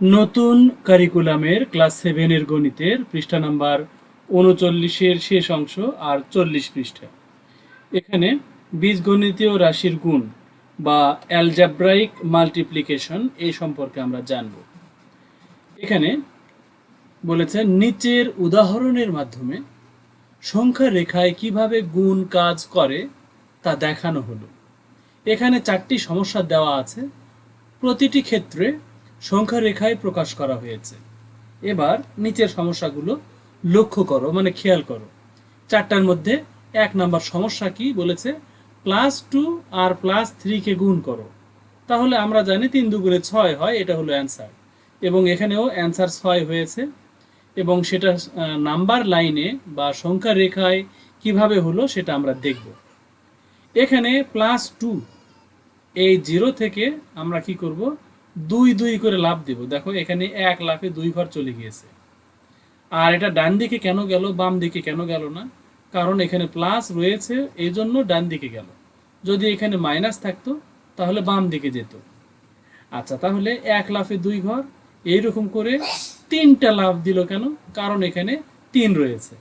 নতুন কারিকুলামের ক্লাস সেভেনের গণিতের পৃষ্ঠা নাম্বার উনচল্লিশের শেষ অংশ আর চল্লিশ পৃষ্ঠা। এখানে বীজগণিতীয় রাশির গুণ বা অ্যালজাব্রাইক মাল্টিপ্লিকেশন এই সম্পর্কে আমরা জানব। এখানে বলেছে, নিচের উদাহরণের মাধ্যমে সংখ্যা রেখায় কীভাবে গুণ কাজ করে তা দেখানো হলো। এখানে চারটি সমস্যা দেওয়া আছে। প্রতিটি ক্ষেত্রে সংখ্যা রেখায় প্রকাশ করা হয়েছে। এবার নিচের সমস্যাগুলো লক্ষ্য করো মানে খেয়াল করো। চারটার মধ্যে এক নাম্বার সমস্যা কি বলেছে? প্লাস টু আর প্লাস থ্রিকে গুণ করো। তাহলে আমরা জানি তিন দুগুণে ছয় হয়, এটা হলো অ্যান্সার। এবং এখানেও অ্যান্সার ছয় হয়েছে। এবং সেটা নাম্বার লাইনে বা সংখ্যা রেখায় কীভাবে হলো সেটা আমরা দেখব। এখানে প্লাস টু, এই জিরো থেকে আমরা কি করব? দুই দুই করে লাভ দেব। দেখো, এখানে এক লাফে দুই ঘর চলে গিয়েছে। আর এটা ডান দিকে কেন গেল, বাম দিকে কেন গেল না? কারণ এখানে প্লাস রয়েছে এই জন্য ডান দিকে গেল। যদি এখানে মাইনাস থাকতো, তাহলে বাম দিকে যেত। আচ্ছা তাহলে এক লাফে দুই ঘর, এইরকম করে তিনটা লাভ দিল কেন? কারণ এখানে তিন রয়েছে।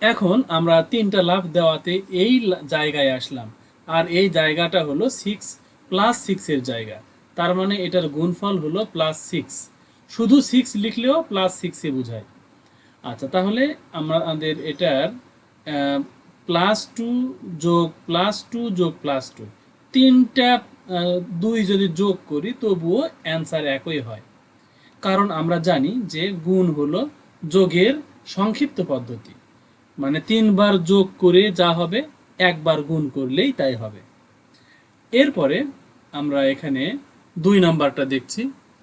এখন আমরা তিনটা লাভ দেওয়াতে এই জায়গায় আসলাম। আর এই জায়গাটা হলো সিক্স প্লাস সিক্সের জায়গা। তার মানে এটার গুণফল হলো প্লাস সিক্স শুধু সিক্স লিখলেও প্লাস সিক্সে বোঝায়। আচ্ছা তাহলে আমাদের এটার প্লাস টু যোগ প্লাস টু যোগ প্লাস টু তিনটা দুই যদি যোগ করি, তবুও অ্যান্সার একই হয়। কারণ আমরা জানি যে গুণ হলো যোগের সংক্ষিপ্ত পদ্ধতি। মানে তিনবার যোগ করে যা হবে, একবার গুণ করলেই তাই হবে। এরপরে আমরা এখানে দুই নাম্বারটা দেখছি।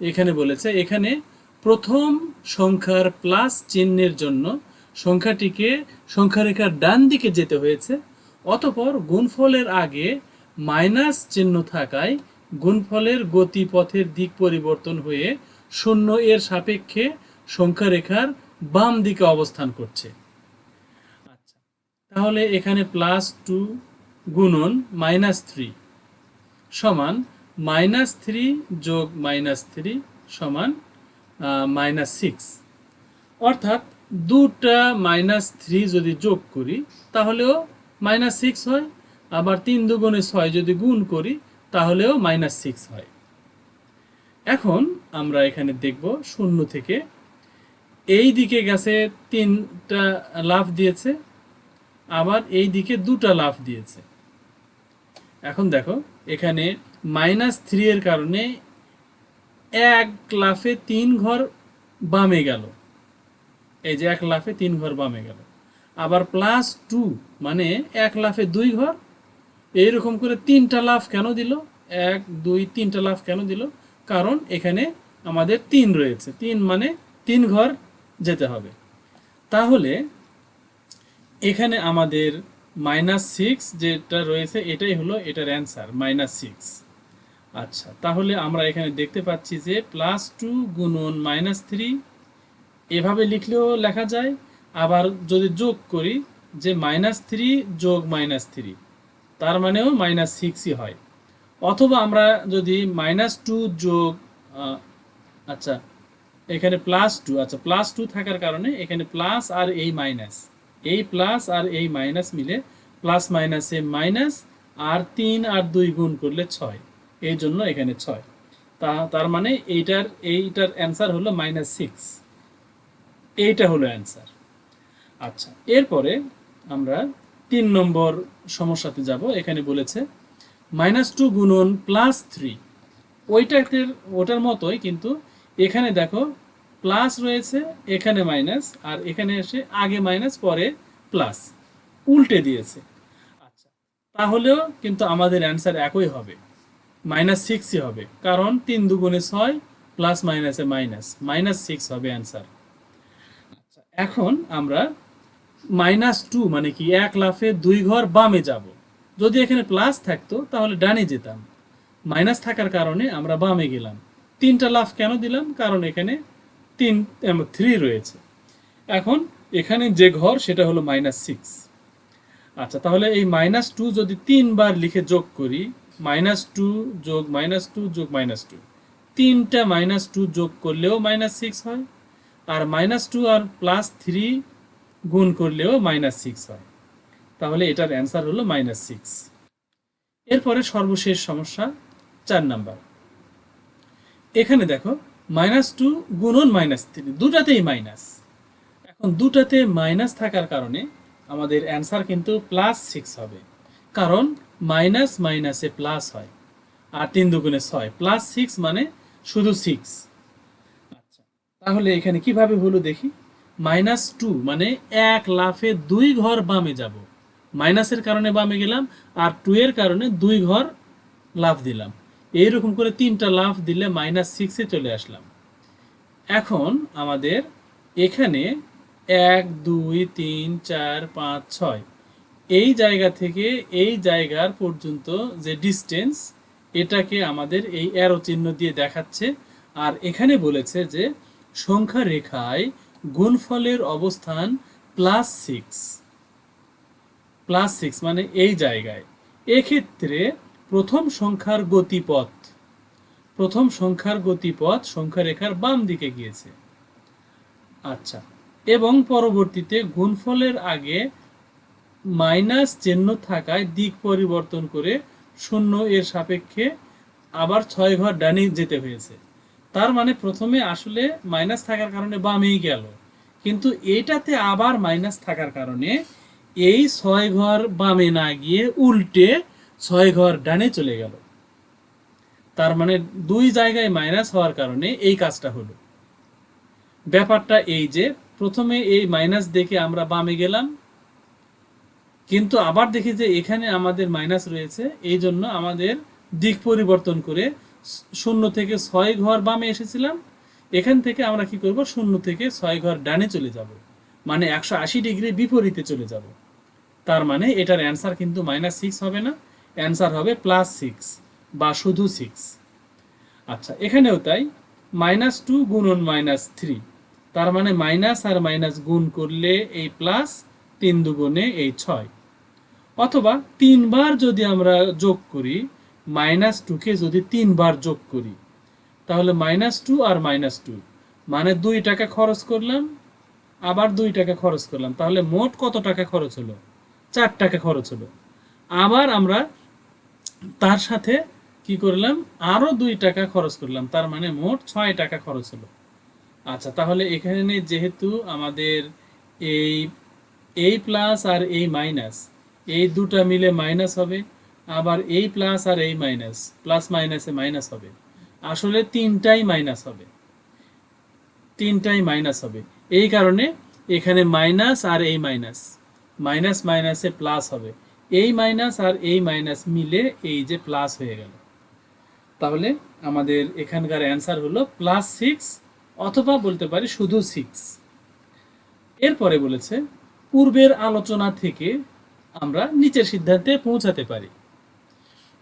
এখানে বলেছে, এখানে প্রথম সংখ্যার প্লাস চিহ্নের জন্য সংখ্যাটিকে সংখ্যারেখার ডান দিকে যেতে হয়েছে, অতপর গুণফলের আগে মাইনাস চিহ্ন থাকায় গুণফলের গতিপথের দিক পরিবর্তন হয়ে শূন্য এর সাপেক্ষে সংখ্যারেখার বাম দিকে অবস্থান করছে। আচ্ছা তাহলে এখানে প্লাস টু গুণন মাইনাস থ্রি সমান মাইনাস থ্রি যোগ মাইনাস থ্রি সমান মাইনাস সিক্স অর্থাৎ দুটা মাইনাস থ্রি যদি যোগ করি, তাহলেও মাইনাস সিক্স হয়। আবার তিন দুগুণে ছয় যদি গুণ করি, তাহলেও মাইনাস সিক্স হয়। এখন আমরা এখানে দেখব শূন্য থেকে। এই দিকে গেছে তিনটা লাফ দিয়েছে, আবার এই দিকে দুটা লাফ দিয়েছে। এখন দেখো, এখানে মাইনাস থ্রি এর কারণে এক লাফে তিন ঘর বামে গেল। এই যে এক লাফে তিন ঘর বামে গেল। আবার প্লাস টু মানে এক লাফে দুই ঘর, এইরকম করে তিনটা লাফ কেন দিল? এক, দুই, তিনটা লাফ কেন দিল? কারণ এখানে আমাদের তিন রয়েছে। তিন মানে তিন ঘর যেতে হবে। তাহলে এখানে আমাদের মাইনাস সিক্স যেটা রয়েছে, এটাই হলো এটার অ্যান্সার মাইনাস সিক্স আচ্ছা তাহলে আমরা এখানে দেখতে পাচ্ছি যে প্লাস টু গুণন মাইনাস থ্রি এভাবে লিখলেও লেখা যায়। আবার যদি যোগ করি, যে মাইনাস থ্রি যোগ মাইনাস থ্রি তার মানেও মাইনাস সিক্সই হয়। অথবা আমরা যদি মাইনাস টু যোগ আচ্ছা এখানে প্লাস টু আচ্ছা প্লাস টু থাকার কারণে এখানে প্লাস আর এই মাইনাস এই প্লাস আর এই মাইনাস মিলে প্লাস মাইনাসে মাইনাস আর তিন আর দুই গুণ করলে ছয়। এই জন্য এখানে ছয়। তা, তার মানে এইটার এইটার অ্যান্সার হলো মাইনাস সিক্স এইটা হলো অ্যান্সার আচ্ছা এরপরে আমরা তিন নম্বর সমস্যাতে যাব। এখানে বলেছে মাইনাস টু গুণন প্লাস থ্রি ওইটাতে, ওটার মতোই কিন্তু এখানে দেখো প্লাস রয়েছে, এখানে মাইনাস আর এখানে এসে আগে মাইনাস পরে প্লাস উল্টে দিয়েছে। আচ্ছা তাহলেও কিন্তু আমাদের অ্যান্সার একই হবে। মাইনাস সিক্সই হবে। কারণ তিন দুগুণে ছয় প্লাস মাইনাসে মাইনাস মাইনাস সিক্স হবে অ্যান্সার আচ্ছা এখন আমরা মাইনাস টু মানে কি এক লাফে দুই ঘর বামে যাব। যদি এখানে প্লাস থাকতো, তাহলে ডানে যেতাম। মাইনাস থাকার কারণে আমরা বামে গেলাম। তিনটা লাফ কেন দিলাম? কারণ এখানে তিন থ্রি রয়েছে। এখন এখানে যে ঘর, সেটা হলো মাইনাস সিক্স আচ্ছা তাহলে এই মাইনাস টু যদি তিনবার লিখে যোগ করি মাইনাস টু যোগ মাইনাস টু যোগ মাইনাস টু। তিনটা মাইনাস টু যোগ করলেও মাইনাস সিক্স হয়, আর মাইনাস টু আর প্লাস থ্রি গুণ করলেও মাইনাস সিক্স হয়। তাহলে এটার অ্যান্সার হলো মাইনাস সিক্স। এরপরে সর্বশেষ সমস্যা চার নাম্বার। এখানে দেখো, মাইনাস টু গুণন মাইনাস থ্রি, দুটাতেই মাইনাস। এখন দুটাতে মাইনাস থাকার কারণে আমাদের অ্যান্সার কিন্তু প্লাস সিক্স হবে। কারণ মাইনাস মাইনাসে প্লাস হয়। আর তিন দুগুণে ছয়। প্লাস সিক্স মানে শুধু সিক্স আচ্ছা তাহলে এখানে কীভাবে হলো দেখি? মাইনাস টু মানে এক লাফে দুই ঘর বামে যাব। মাইনাসের কারণে বামে গেলাম আর টু এর কারণে দুই ঘর লাফ দিলাম। এইরকম করে তিনটা লাফ দিলে মাইনাস সিক্সে চলে আসলাম। এখন আমাদের এখানে এক, দুই, তিন, চার, পাঁচ, ছয়। এই জায়গা থেকে এই জায়গার পর্যন্ত যে ডিস্টেন্স এটাকে আমাদের এই অ্যারো চিহ্ন দিয়ে দেখাচ্ছে। আর এখানে বলেছে যে সংখ্যা রেখায় গুণফলের অবস্থান প্লাস সিক্স প্লাস সিক্স মানে এই জায়গায়। এক্ষেত্রে প্রথম সংখ্যার গতিপথ, প্রথম সংখ্যার গতিপথ সংখ্যা রেখার বাম দিকে গিয়েছে। আচ্ছা এবং পরবর্তীতে গুণফলের আগে মাইনাস চিহ্ন থাকায় দিক পরিবর্তন করে শূন্য এর সাপেক্ষে আবার ছয় ঘর ডানে যেতে হয়েছে। তার মানে প্রথমে আসলে মাইনাস থাকার কারণে বামেই গেল। কিন্তু এটাতে আবার মাইনাস থাকার কারণে এই ছয় ঘর বামে না গিয়ে উল্টে ছয় ঘর ডানে চলে গেল। তার মানে দুই জায়গায় মাইনাস হওয়ার কারণে এই কাজটা হলো। ব্যাপারটা এই যে, প্রথমে এই মাইনাস দেখে আমরা বামে গেলাম কিন্তু আবার দেখি যে এখানে আমাদের মাইনাস রয়েছে, এই জন্য আমাদের দিক পরিবর্তন করে শূন্য থেকে ছয় ঘর বামে এসেছিলাম। এখান থেকে আমরা কি করব? শূন্য থেকে ছয় ঘর ডানে চলে যাব। মানে একশো আশি ডিগ্রি বিপরীতে চলে যাব। তার মানে এটার অ্যান্সার কিন্তু মাইনাস সিক্স হবে না। অ্যান্সার হবে প্লাস সিক্স বা শুধু সিক্স আচ্ছা এখানেও তাই মাইনাস টু গুণন মাইনাস থ্রি তার মানে মাইনাস আর মাইনাস গুণ করলে এই প্লাস তিন দুগুণে এই ছয়। অথবা তিনবার যদি আমরা যোগ করি মাইনাস টুকে যদি তিনবার যোগ করি, তাহলে মাইনাস টু আর মাইনাস টু মানে দুই টাকা খরচ করলাম, আবার দুই টাকা খরচ করলাম, তাহলে মোট কত টাকা খরচ হলো? চার টাকা খরচ হলো। আবার আমরা তার সাথে কি করলাম? আরও দুই টাকা খরচ করলাম, তার মানে মোট ছয় টাকা খরচ হলো। আচ্ছা তাহলে এখানে যেহেতু আমাদের এই এই প্লাস আর এই মাইনাস এই দুটা মিলে মাইনাস হবে, আবার এই প্লাস আর এই মাইনাস প্লাস মাইনাসে মাইনাস হবে। আসলে তিনটাই মাইনাস হবে। তিনটাই মাইনাস হবে। এই কারণে এখানে মাইনাস আর এই মাইনাস মাইনাস মাইনাসে প্লাস হবে। এই মাইনাস আর এই মাইনাস মিলে এই যে প্লাস হয়ে গেল। তাহলে আমাদের এখানকার অ্যান্সার হলো প্লাস সিক্স অথবা বলতে পারি শুধু সিক্স এরপরে বলেছে, পূর্বের আলোচনা থেকে আমরা নিচের সিদ্ধান্তে পৌঁছাতে পারি।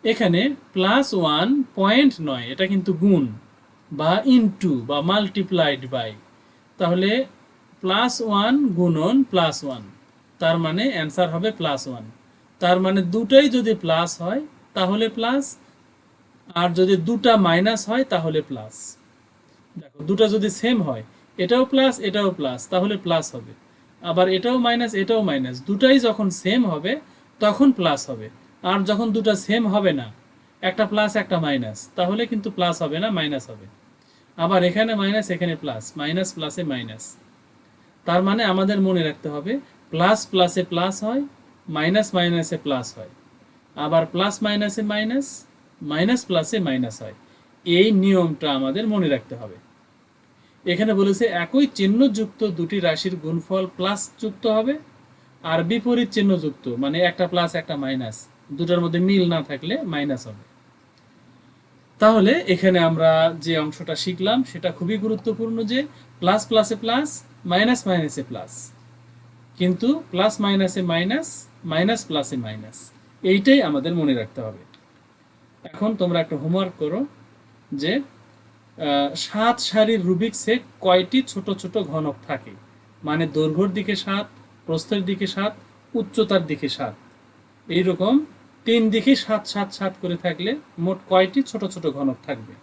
এখানে প্লাস ওয়ান পয়েন্ট নয়, এটা কিন্তু গুণ বা ইনটু বা মাল্টিপ্লাইড বাই তাহলে প্লাস ওয়ান গুণন প্লাস ওয়ান তার মানে অ্যান্সার হবে প্লাস ওয়ান তার মানে দুটাই যদি প্লাস হয়, তাহলে প্লাস আর যদি দুটা মাইনাস হয়, তাহলে প্লাস দেখো, দুটো যদি সেম হয়, এটাও প্লাস এটাও প্লাস তাহলে প্লাস হবে। আবার এটাও মাইনাস এটাও মাইনাস দুটাই যখন সেম হবে, তখন প্লাস হবে। আর যখন দুটো সেম হবে না, একটা প্লাস একটা মাইনাস তাহলে কিন্তু প্লাস হবে না মাইনাস হবে। আবার এখানে মাইনাস এখানে প্লাস মাইনাস প্লাসে মাইনাস তার মানে আমাদের মনে রাখতে হবে প্লাস প্লাসে প্লাস হয় মাইনাস মাইনাসে প্লাস হয়। আবার প্লাস মাইনাসে মাইনাস মাইনাস প্লাসে মাইনাস হয়। এই নিয়মটা আমাদের মনে রাখতে হবে। এখানে বলেছে, একই চিহ্নযুক্ত দুটি রাশির গুণফল প্লাস যুক্ত হবে আর বিপরীত চিহ্নযুক্ত। মানে একটা প্লাস একটা মাইনাস দুটার মধ্যে মিল না থাকলে মাইনাস হবে। তাহলে এখানে আমরা যে অংশটা শিখলাম, সেটা খুবই গুরুত্বপূর্ণ যে প্লাস প্লাসে প্লাস মাইনাস মাইনাসে প্লাস কিন্তু প্লাস মাইনাসে মাইনাস মাইনাস প্লাসে মাইনাস এইটাই আমাদের মনে রাখতে হবে। এখন তোমরা একটা হোমওয়ার্ক করো যে সাত সারির রুবিক্সে কয়টি ছোট ছোট ঘনক থাকে? মানে দৈর্ঘ্যর দিকে সাত, প্রস্থের দিকে সাত, উচ্চতার দিকে সাত। এইরকম তিন দিকে সাত সাত সাত করে থাকলে মোট কয়টি ছোট ছোট ঘনক থাকবে?